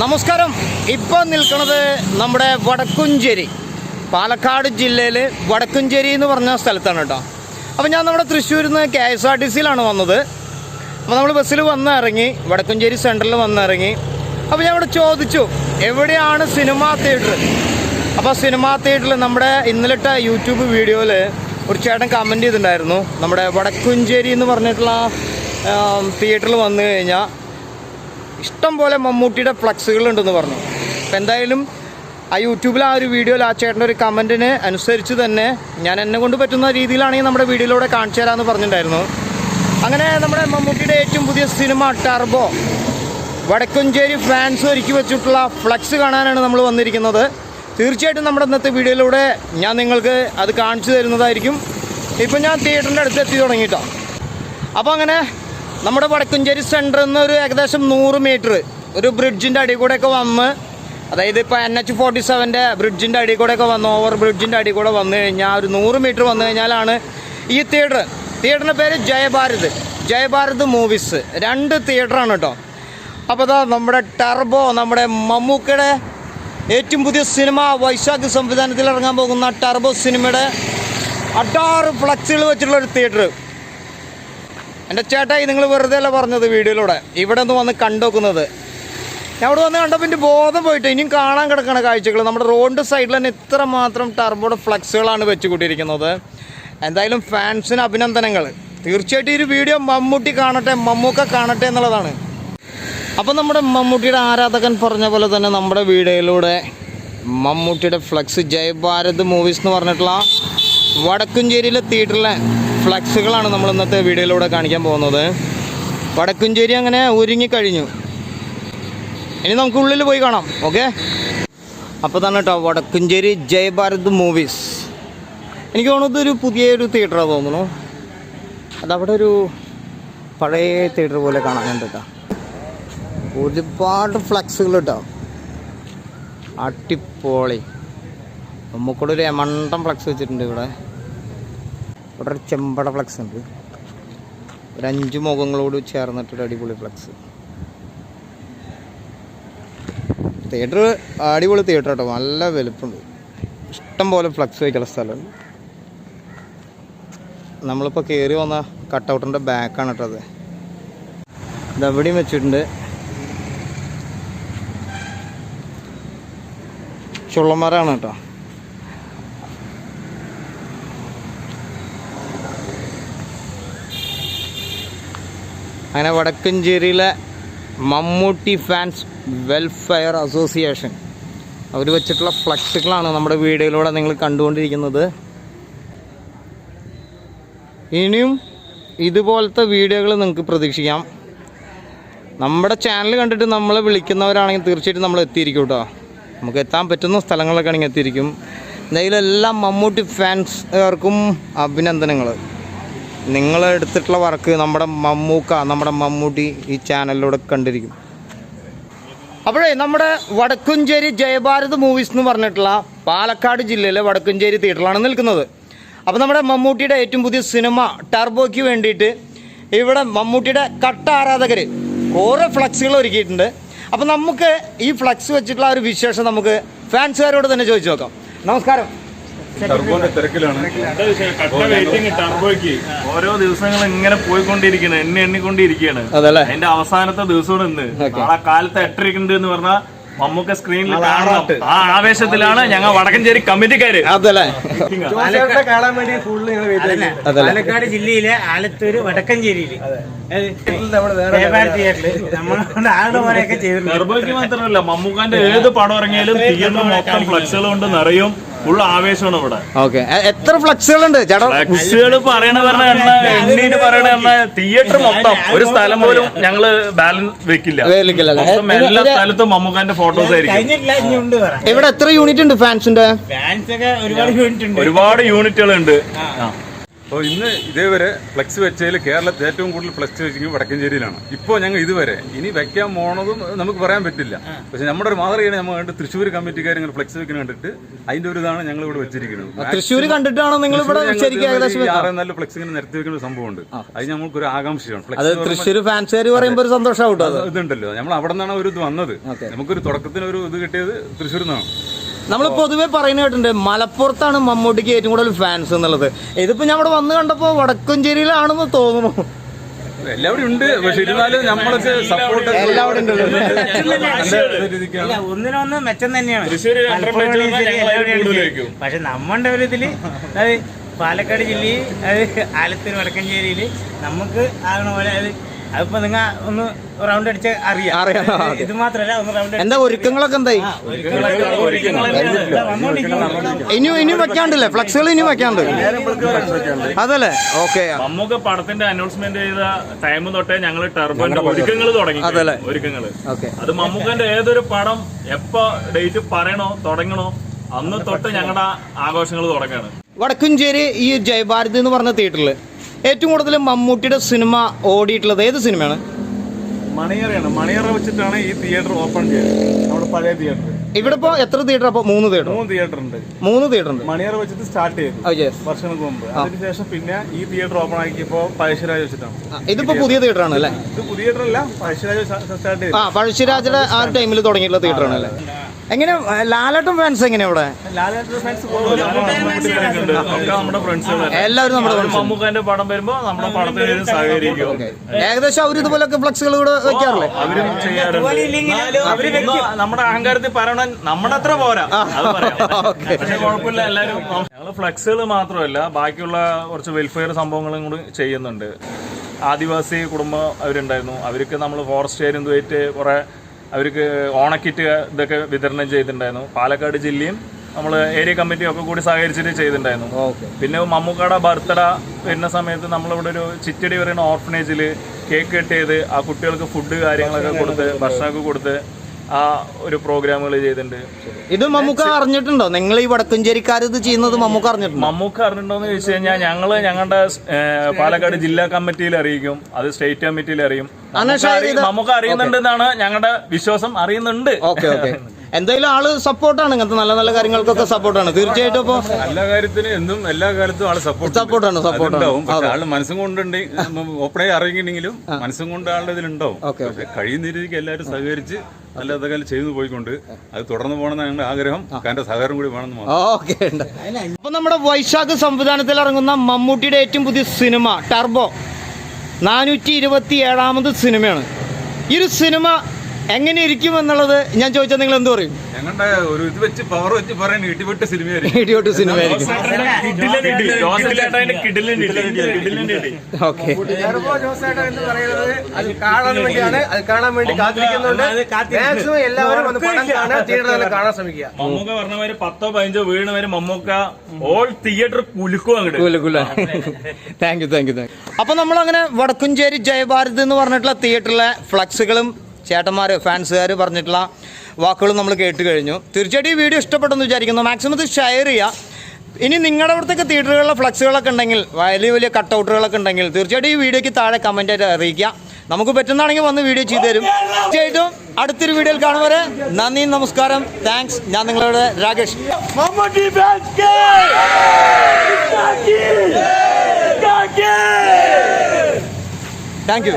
നമസ്കാരം. ഇപ്പം നിൽക്കുന്നത് നമ്മുടെ വടക്കുംചേരി പാലക്കാട് ജില്ലയിൽ വടക്കുംചേരി എന്ന് പറഞ്ഞ സ്ഥലത്താണ് കേട്ടോ. അപ്പോൾ ഞാൻ നമ്മുടെ തൃശ്ശൂരിൽ നിന്ന് കെ എസ് ആർ ടി സിയിലാണ് വന്നത്. അപ്പോൾ നമ്മൾ ബസ്സിൽ വന്ന് ഇറങ്ങി വടക്കുംചേരി സെന്ററിൽ വന്ന് ഇറങ്ങി അപ്പോൾ ഞാൻ ഇവിടെ ചോദിച്ചു എവിടെയാണ് സിനിമാ തിയേറ്റർ? അപ്പോൾ സിനിമാ തിയേറ്ററിൽ നമ്മുടെ ഇന്നലിട്ട യൂട്യൂബ് വീഡിയോയിൽ ഒരു ചേട്ടൻ കമന്റ് ചെയ്തിട്ടുണ്ടായിരുന്നു. നമ്മുടെ വടക്കുംചേരി എന്ന് പറഞ്ഞിട്ടുള്ള തിയേറ്ററിൽ വന്നു കഴിഞ്ഞാൽ ഇഷ്ടം പോലെ മമ്മൂട്ടിയുടെ ഫ്ലക്സുകൾ ഉണ്ടെന്ന് പറഞ്ഞു. അപ്പം എന്തായാലും ആ യൂട്യൂബിൽ ആ ഒരു വീഡിയോയിൽ ആ ചേട്ടന്റെ ഒരു കമന്റിന് അനുസരിച്ച് തന്നെ ഞാൻ എന്നെ കൊണ്ട് പറ്റുന്ന രീതിയിലാണെങ്കിൽ നമ്മുടെ വീഡിയോയിലൂടെ കാണിച്ചു തരാമെന്ന് പറഞ്ഞിട്ടുണ്ടായിരുന്നു. അങ്ങനെ നമ്മുടെ മമ്മൂട്ടിയുടെ ഏറ്റവും പുതിയ സിനിമ ടർബോ വടക്കുംചേരി ഫാൻസ് ഒരുക്കി വെച്ചിട്ടുള്ള ഫ്ലക്സ് കാണാനാണ് നമ്മൾ വന്നിരിക്കുന്നത്. തീർച്ചയായിട്ടും നമ്മുടെ ഇന്നത്തെ വീഡിയോയിലൂടെ ഞാൻ നിങ്ങൾക്ക് അത് കാണിച്ചു തരുന്നതായിരിക്കും. ഇപ്പം ഞാൻ തിയേറ്ററിന്റെ അടുത്ത് എത്തി തുടങ്ങിയിട്ടോ അപ്പോൾ അങ്ങനെ നമ്മുടെ വടക്കുംചേരി സെന്ററിൽ നിന്ന് ഒരു ഏകദേശം നൂറ് മീറ്റർ ഒരു ബ്രിഡ്ജിന്റെ അടിയിൽ കൂടെയൊക്കെ വന്ന് അതായത് ഇപ്പോൾ എൻ എച്ച് ഫോർട്ടി സെവന്റെ ബ്രിഡ്ജിന്റെ അടിയിൽ കൂടെയൊക്കെ വന്ന് ഓവർ ബ്രിഡ്ജിന്റെ അടി കൂടെ വന്നു കഴിഞ്ഞാൽ ഒരു നൂറ് മീറ്റർ വന്നു കഴിഞ്ഞാലാണ് ഈ തിയേറ്റർ തിയേറ്ററിന്റെ പേര് ജയഭാരത്. ജയഭാരത് മൂവീസ് രണ്ട് തിയേറ്ററാണ് കേട്ടോ. അപ്പോൾ അതാ നമ്മുടെ ടർബോ നമ്മുടെ മമ്മൂക്കയുടെ ഏറ്റവും പുതിയ സിനിമ വൈശാഖ് സംവിധാനത്തിൽ ഇറങ്ങാൻ പോകുന്ന ടർബോ സിനിമയുടെ അട്ടാറ് ഫ്ലക്സുകൾ വെച്ചിട്ടുള്ള ഒരു തിയേറ്റർ എന്റെ ചേട്ടായി നിങ്ങൾ വെറുതെ അല്ല പറഞ്ഞത് വീഡിയോയിലൂടെ? ഇവിടെ ഒന്ന് വന്ന് കണ്ടുവെക്കുന്നത് ഞാൻ അവിടെ വന്ന് കണ്ടപ്പോൾ എന്റെ ബോധം പോയിട്ട് ഇനിയും കാണാൻ കിടക്കണ കാഴ്ചകൾ. നമ്മുടെ റോഡിന്റെ സൈഡിൽ തന്നെ ഇത്ര മാത്രം ടർബോയുടെ ഫ്ലക്സുകളാണ് വെച്ച് കൂട്ടിയിരിക്കുന്നത് എന്തായാലും ഫാൻസിന് അഭിനന്ദനങ്ങൾ. തീർച്ചയായിട്ടും ഈ ഒരു വീഡിയോ മമ്മൂട്ടി കാണട്ടെ മമ്മൂക്ക കാണട്ടെ എന്നുള്ളതാണ്. അപ്പം നമ്മുടെ മമ്മൂട്ടിയുടെ ആരാധകൻ പറഞ്ഞ പോലെ തന്നെ നമ്മുടെ വീഡിയോയിലൂടെ മമ്മൂട്ടിയുടെ ഫ്ലക്സ് ജയഭാരത് മൂവീസ് എന്ന് പറഞ്ഞിട്ടുള്ള വടക്കുംചേരിയിലെ തിയേറ്ററിലെ ഫ്ലക്സുകളാണ് നമ്മൾ ഇന്നത്തെ വീഡിയോയിലൂടെ കാണിക്കാൻ പോകുന്നത്. വടക്കുംചേരി അങ്ങനെ ഒരുങ്ങിക്കഴിഞ്ഞു ഇനി നമുക്ക് ഉള്ളിൽ പോയി കാണാം ഓക്കെ അപ്പോൾ തന്നെ കേട്ടോ വടക്കുംചേരി ജയഭാരത് മൂവീസ് എനിക്ക് തോന്നുന്നത് ഒരു പുതിയൊരു തിയേറ്ററാ തോന്നുന്നു. അതവിടെ ഒരു പഴയ തിയേറ്റർ പോലെ കാണാനുണ്ട് കേട്ടോ ഒരുപാട് ഫ്ലക്സുകൾ കേട്ടോ അട്ടിപ്പോളി നമുക്കൂടെ ഒരു എമണ്ടം ഫ്ലക്സ് വെച്ചിട്ടുണ്ട് ഇവിടെ. ഇവിടെ ഒരു ചെമ്പട ഫ്ലക്സ് ഉണ്ട്. ഒരു അഞ്ച് മുഖങ്ങളോട് ചേർന്നിട്ടൊരു അടിപൊളി ഫ്ലക്സ് തിയേറ്റർ അടിപൊളി തിയേറ്റർ കേട്ടോ നല്ല വലുപ്പമുണ്ട് ഇഷ്ടം പോലെ ഫ്ലക്സ് വയ്ക്കുന്ന സ്ഥലമുണ്ട്. നമ്മളിപ്പോൾ കയറി വന്ന കട്ടൗട്ടിന്റെ ബാക്കാണ് കേട്ടോ അത്. ഇതെവിടെയും വെച്ചിട്ടുണ്ട്. ചുള്ളമരാണ് കേട്ടോ. അങ്ങനെ വടക്കഞ്ചേരിയിലെ മമ്മൂട്ടി ഫാൻസ് വെൽഫെയർ അസോസിയേഷൻ അവർ വെച്ചിട്ടുള്ള ഫ്ലക്സുകളാണ് നമ്മുടെ വീഡിയോയിലൂടെ നിങ്ങൾ കണ്ടുകൊണ്ടിരിക്കുന്നത്. ഇനിയും ഇതുപോലത്തെ വീഡിയോകൾ നിങ്ങൾക്ക് പ്രതീക്ഷിക്കാം. നമ്മുടെ ചാനൽ കണ്ടിട്ട് നമ്മളെ വിളിക്കുന്നവരാണെങ്കിൽ തീർച്ചയായിട്ടും നമ്മൾ എത്തിയിരിക്കും കേട്ടോ നമുക്ക് എത്താൻ പറ്റുന്ന സ്ഥലങ്ങളൊക്കെ ആണെങ്കിൽ എത്തിയിരിക്കും. എന്തായാലും എല്ലാ മമ്മൂട്ടി ഫാൻസുകാർക്കും അഭിനന്ദനങ്ങൾ നിങ്ങൾ എടുത്തിട്ടുള്ള വർക്ക് നമ്മുടെ മമ്മൂക്ക നമ്മുടെ മമ്മൂട്ടി ഈ ചാനലിലൂടെ കണ്ടിരിക്കും. അപ്പോഴേ നമ്മുടെ വടക്കുംചേരി ജയഭാരത് മൂവീസ് എന്ന് പറഞ്ഞിട്ടുള്ള പാലക്കാട് ജില്ലയിലെ വടക്കുംചേരി തിയേറ്ററിലാണ് നിൽക്കുന്നത്. അപ്പോൾ നമ്മുടെ മമ്മൂട്ടിയുടെ ഏറ്റവും പുതിയ സിനിമ ടർബോയ്ക്ക് വേണ്ടിയിട്ട് ഇവിടെ മമ്മൂട്ടിയുടെ കട്ട ആരാധകർ ഓരോ ഫ്ലക്സുകൾ ഒരുക്കിയിട്ടുണ്ട്. അപ്പോൾ നമുക്ക് ഈ ഫ്ലക്സ് വെച്ചിട്ടുള്ള ഒരു വിശേഷം നമുക്ക് ഫാൻസുകാരോട് തന്നെ ചോദിച്ചു നോക്കാം. നമസ്കാരം. ടർബോന്റെ തിരക്കിലാണ്. കട്ട വെയിറ്റിംഗ് ടർബോയ്ക്ക് ഓരോ ദിവസങ്ങൾ ഇങ്ങനെ പോയിക്കൊണ്ടിരിക്കുന്നു എണ്ണി എണ്ണിക്കൊണ്ടിരിക്കുകയാണ് അതിന്റെ അവസാനത്തെ ദിവസമാണ് ഇന്ന്. നാളെ കാലത്ത് എട്ടരയ്ക്കുണ്ട് എന്ന് പറഞ്ഞാൽ മമ്മൂക്ക സ്ക്രീനിൽ കാണണം. ആ ആവേശത്തിലാണ് ഞങ്ങൾ വടക്കഞ്ചേരി കമ്മിറ്റിക്കാര്. കാണാൻ വേണ്ടി പാലക്കാട് ജില്ലയിലെ ആലത്തൂര് വടക്കഞ്ചേരിയിൽ. മാത്രമല്ല മമ്മൂക്കാന്റെ ഏത് പടം ഇറങ്ങിയാലും തിയേറ്റർ മൊത്തം ഫ്ലക്സുകൾ കൊണ്ട് നിറയും. ഫുൾ ആവേശമാണ് ഇവിടെ ഓക്കെ. എത്ര ഫ്ലക്സുകളുണ്ട്? ചേട്ടാ ഫ്ലക്സുകൾ പറയണ പറഞ്ഞ എണ്ണ എണ്ണീന് പറയണ എണ്ണ തിയേറ്റർ മൊത്തം. ഒരു സ്ഥലം പോലും ഞങ്ങൾ ബാലൻസ് വെക്കില്ല. മൊത്തം എല്ലാ സ്ഥലത്തും മമ്മൂക്കാന്റെ ഫോട്ടോസ് ആയിരിക്കും. ഇവിടെ എത്ര യൂണിറ്റ് ഉണ്ട് ഫാൻസിന്റെ ഫാൻസ് ഒക്കെ ഒരുപാട് യൂണിറ്റ് ഉണ്ട്. ഒരുപാട് യൂണിറ്റുകൾ ഉണ്ട് അപ്പോൾ ഇന്ന് ഇതേവരെ ഫ്ലെക്സ് വെച്ചതിൽ കേരളത്തിൽ ഏറ്റവും കൂടുതൽ ഫ്ലെക്സ് വെച്ചെങ്കിൽ വടക്കഞ്ചേരിയിലാണ് ഇപ്പോൾ ഞങ്ങൾ ഇതുവരെ ഇനി വെക്കാൻ പോണതും നമുക്ക് പറയാൻ പറ്റില്ല. പക്ഷെ നമ്മുടെ ഒരു മാതൃകയാണ് നമ്മൾ കണ്ട് തൃശ്ശൂർ കമ്മിറ്റിക്കാർ ഇങ്ങനെ ഫ്ലെക്സ് വെക്കുന്ന കണ്ടിട്ട് അതിന്റെ ഒരു ഇതാണ് ഞങ്ങൾ ഇവിടെ വെച്ചിരിക്കുന്നത്. തൃശ്ശൂർ കണ്ടിട്ടാണോ നിങ്ങൾ ഇവിടെ ആറ് നല്ല ഫ്ലെക്സ് ഇങ്ങനെ നിരത്തി വെക്കുന്ന ഒരു സംഭവമുണ്ട്. അത് ഞങ്ങൾക്ക് ഒരു ആകാംക്ഷയാണ്. തൃശ്ശൂർ ഫാൻസുകാർ പറയുമ്പോൾ ഒരു അത്. ഇതുണ്ടല്ലോ. നമ്മൾ അവിടെ നിന്നാണ് ഒരു ഇത് വന്നത്. നമുക്കൊരു തുടക്കത്തിന് ഒരു ഇത് കിട്ടിയത് തൃശ്ശൂരിൽ നിന്നാണ്. നമ്മൾ പൊതുവേ പറയുന്ന കേട്ടിട്ടുണ്ട് മലപ്പുറത്താണ് മമ്മൂട്ടിക്ക് ഏറ്റവും കൂടുതൽ ഫാൻസ് എന്നുള്ളത്. ഇതിപ്പോ ഞാൻ ഇവിടെ വന്ന് കണ്ടപ്പോ വടക്കുംചേരിയിലാണെന്ന് തോന്നുന്നു. എല്ലാവരും ഉണ്ട് പക്ഷെ ഇരുന്നാലും നമ്മളൊക്കെ സപ്പോർട്ട് ഒന്നിനൊന്ന് മെച്ചം തന്നെയാണ്. പക്ഷെ നമ്മുടെ ഒരു ഇതിൽ പാലക്കാട് ജില്ലയിൽ അത് ആലത്തൂർ വടക്കഞ്ചേരിയിൽ നമുക്ക് ആകണ പോലെ അത് അതിപ്പോ നിങ്ങ ഒന്ന് റൗണ്ട് അടിച്ച് അറിയാം. അറിയാം. ഇത് മാത്രല്ല ഒന്ന് റൗണ്ട് എന്താ ഒരുക്കങ്ങളൊക്കെ എന്തായി? ഇനി ഇനിയും വെക്കാണ്ടല്ലേ? ഫ്ലക്സുകൾ ഇനിയും വെക്കാണ്ട്. അതല്ലേ? ഓക്കെ. നമുക്ക് പടത്തിന്റെ അനൗൺസ്മെന്റ് ചെയ്ത ടൈം തൊട്ടേ ഞങ്ങൾ ടർബോന്റെ ഒരുക്കങ്ങൾ തുടങ്ങി. അതല്ലേ? ഒരുക്കങ്ങൾ ഓക്കെ. അത് മമ്മൂക്കന്റെ ഏതൊരു പടം എപ്പോ ഡേറ്റ് പറയണോ തുടങ്ങണോ അന്ന് തൊട്ട് ഞങ്ങളുടെ ആഘോഷങ്ങൾ തുടങ്ങാണ്. വടക്കുംചേരി ഈ ജയഭാരതി എന്ന് പറഞ്ഞ തിയേറ്ററിൽ ഏറ്റവും കൂടുതൽ മമ്മൂട്ടിയുടെ സിനിമ ഓടിയിട്ടുള്ളത് ഏത് സിനിമയാണ്? മണിയറയാണ്. മണിയറ വെച്ചിട്ടാണ് ഈ തിയേറ്റർ ഓപ്പൺ ചെയ്തത്. നമ്മുടെ പഴയ തിയേറ്റർ ഇവിടെ ഇപ്പോ എത്ര തിയേറ്റർ അപ്പൊ? മൂന്ന് തിയേറ്റർ മൂന്ന് തിയേറ്റർ ഉണ്ട്. മൂന്ന് തിയേറ്റർ ഉണ്ട്. മണിയറ വെച്ചിട്ട് സ്റ്റാർട്ട് ചെയ്തു. യെസ് വർഷങ്ങൾക്ക് മുമ്പ്. അതിനുശേഷം പിന്നെ ഈ തിയേറ്റർ ഓപ്പൺ ആക്കിയപ്പോ പഴശ്ശിരാജ് വെച്ചിട്ടാണ്. ഇതിപ്പോ പുതിയ തിയേറ്റർ ആണ് അല്ലേ ഇത് പുതിയ തിയേറ്റർ അല്ല പഴശ്ശിരാജ് സ്റ്റാർട്ട് ചെയ്തു. ആ പഴശ്ശിരാജയുടെ ആ ടൈമിൽ തുടങ്ങിയിട്ടുള്ള തിയേറ്റർ ആണ് അല്ലേ എങ്ങനെ ലാലേട്ടൻ ഫാൻസ് എങ്ങനെ ഇവിടെ? എല്ലാവരും നമ്മുടെ friends. മമ്മൂക്കാന്റെ പടം വരുമ്പോ നമ്മുടെ പടത്തിന് സഹകരിക്കും ഏകദേശം അവർ ഇതുപോലൊക്കെ ഫ്ലക്സുകൾ ഇവിടെ വെക്കാറില്ലേ? അവരും ചെയ്യാറുണ്ട്. നമ്മുടെ അഹങ്കാരത്തിൽ പറയണ നമ്മുടെ അത്ര പോരാ പക്ഷെ കുഴപ്പമില്ല എല്ലാരും ഞങ്ങൾ ഫ്ലക്സുകൾ മാത്രമല്ല ബാക്കിയുള്ള കുറച്ച് വെൽഫെയർ സംഭവങ്ങളും കൂടി ചെയ്യുന്നുണ്ട്. ആദിവാസി കുടുംബം അവരുണ്ടായിരുന്നു. അവർക്ക് നമ്മൾ ഫോറസ്റ്റ് ഏരിയ പോയിട്ട് കുറെ അവർക്ക് ഓണക്കിറ്റ് ഇതൊക്കെ വിതരണം ചെയ്തിട്ടുണ്ടായിരുന്നു. പാലക്കാട് ജില്ലയും നമ്മൾ ഏരിയ കമ്മിറ്റി ഒക്കെ കൂടി സഹകരിച്ചിട്ട് ചെയ്തിട്ടുണ്ടായിരുന്നു. പിന്നെ മമ്മൂക്കയുടെ ബർത്ത്ഡേ വരുന്ന സമയത്ത് നമ്മളിവിടെ ഒരു ചിറ്റടി പറയുന്ന ഓർഫനേജിൽ കേക്ക് കട്ട് ചെയ്ത് ആ കുട്ടികൾക്ക് ഫുഡ് കാര്യങ്ങളൊക്കെ കൊടുത്ത് ഭക്ഷണമൊക്കെ കൊടുത്ത് ആ ഒരു പ്രോഗ്രാമുകൾ ചെയ്തിട്ടുണ്ട് ഇത് മമ്മൂക്ക അറിഞ്ഞിട്ടുണ്ടോ നിങ്ങൾ ഈ വടക്കുംചേരിക്കാർ ഇത് ചെയ്യുന്നത് മമ്മൂക്ക അറിഞ്ഞിട്ടുണ്ടോ മമ്മൂക്ക അറിഞ്ഞിട്ടുണ്ടോന്ന് ചോദിച്ചു കഴിഞ്ഞാൽ ഞങ്ങൾ ഞങ്ങളുടെ പാലക്കാട് ജില്ലാ കമ്മിറ്റിയിൽ അറിയിക്കും അത് സ്റ്റേറ്റ് കമ്മിറ്റിയിൽ അറിയും മമ്മൂക്ക അറിയുന്നുണ്ട് എന്നാണ് അറിയുന്നുണ്ടെന്നാണ് ഞങ്ങളുടെ വിശ്വാസം അറിയുന്നുണ്ട് ഓക്കെ ഓക്കെ എന്തായാലും ആൾ സപ്പോർട്ടാണ് ഇങ്ങനത്തെ നല്ല നല്ല കാര്യങ്ങൾക്കൊക്കെ സപ്പോർട്ടാണ് തീർച്ചയായിട്ടും ഇപ്പൊ എല്ലാ കാര്യത്തിനും എന്നും എല്ലാ കാലത്തും ആൾ സപ്പോർട്ട് സപ്പോർട്ടാണ് സപ്പോർട്ട് support ആണ്. പക്ഷെ ആൾ മനസ്സും കൊണ്ടുണ്ടെങ്കിൽ ഓപ്പണായി അറിയില്ലെങ്കിലും മനസ്സും കൊണ്ട് ആളുടെ ഇതിലുണ്ടാവും കഴിയുന്ന രീതിക്ക് എല്ലാവരും സഹകരിച്ച് നല്ല ഇതൊക്കെ ചെയ്തു പോയിക്കൊണ്ട് അത് തുടർന്ന് പോകണമെന്ന് ഞങ്ങളുടെ ആഗ്രഹം. കാരണം സഹകരണം കൂടി വേണമെന്ന് ഓക്കെ അപ്പൊ നമ്മുടെ വൈശാഖ് സംവിധാനത്തിൽ ഇറങ്ങുന്ന മമ്മൂട്ടിയുടെ ഏറ്റവും പുതിയ സിനിമ ടർബോ. നാനൂറ്റി ഇരുപത്തി ഏഴാമത് സിനിമയാണ്. ഈ ഒരു സിനിമ എങ്ങനെ ഇരിക്കും എന്നുള്ളത് ഞാൻ ചോദിച്ചാൽ നിങ്ങൾ എന്ത് പറയും ഞങ്ങളുടെ ഒരു ഇത് വെച്ച് പവർ വെച്ച് പറയാൻ ഇടിപെട്ട സിനിമയായിരിക്കും ഇടിയോട്ട് സിനിമയായിരിക്കും. ഓക്കെ എന്ന് പറയുന്നത് അത് കാണാൻ വേണ്ടിയാണ് അത് കാണാൻ വേണ്ടി കാത്തിരിക്കുന്നുണ്ട് മാക്സിമം എല്ലാവരും വന്ന് പടം കാണാൻ തിയേറ്ററിൽ കാണാൻ ശ്രമിക്കുക മമ്മൂക്ക പത്തോ പതിനഞ്ചോ മമ്മൂക്ക ഓൾ തിയേറ്റർ കുലുക്കും അങ്ങോട്ട് thank you thank you thank you അപ്പൊ നമ്മൾ അങ്ങനെ വടക്കുംചേരി ജയഭാരത് എന്ന് പറഞ്ഞിട്ടുള്ള തിയേറ്ററിലെ ഫ്ലക്സുകളും ചേട്ടന്മാർ ഫാൻസുകാർ പറഞ്ഞിട്ടുള്ള വാക്കുകൾ നമ്മൾ കേട്ട് കഴിഞ്ഞു. തീർച്ചയായിട്ടും ഈ വീഡിയോ ഇഷ്ടപ്പെട്ടെന്ന് വിചാരിക്കുന്നു. മാക്സിമം ഇത് ഷെയർ ചെയ്യുക. ഇനി നിങ്ങളുടെ അവിടുത്തെ തിയേറ്ററുകളിലെ ഫ്ലക്സുകളൊക്കെ ഉണ്ടെങ്കിൽ വലിയ വലിയ കട്ടൗട്ടുകളൊക്കെ ഉണ്ടെങ്കിൽ തീർച്ചയായിട്ടും ഈ വീഡിയോയ്ക്ക് താഴെ കമന്റ് ആയിട്ട് അറിയിക്കുക. നമുക്ക് പറ്റുന്നതാണെങ്കിൽ വന്ന് വീഡിയോ ചെയ്തു തരും. തീർച്ചയായിട്ടും അടുത്തൊരു വീഡിയോയിൽ കാണുവരെ നന്ദി നമസ്കാരം. താങ്ക്സ് ഞാൻ നിങ്ങളുടെ രാകേഷ്. Thank you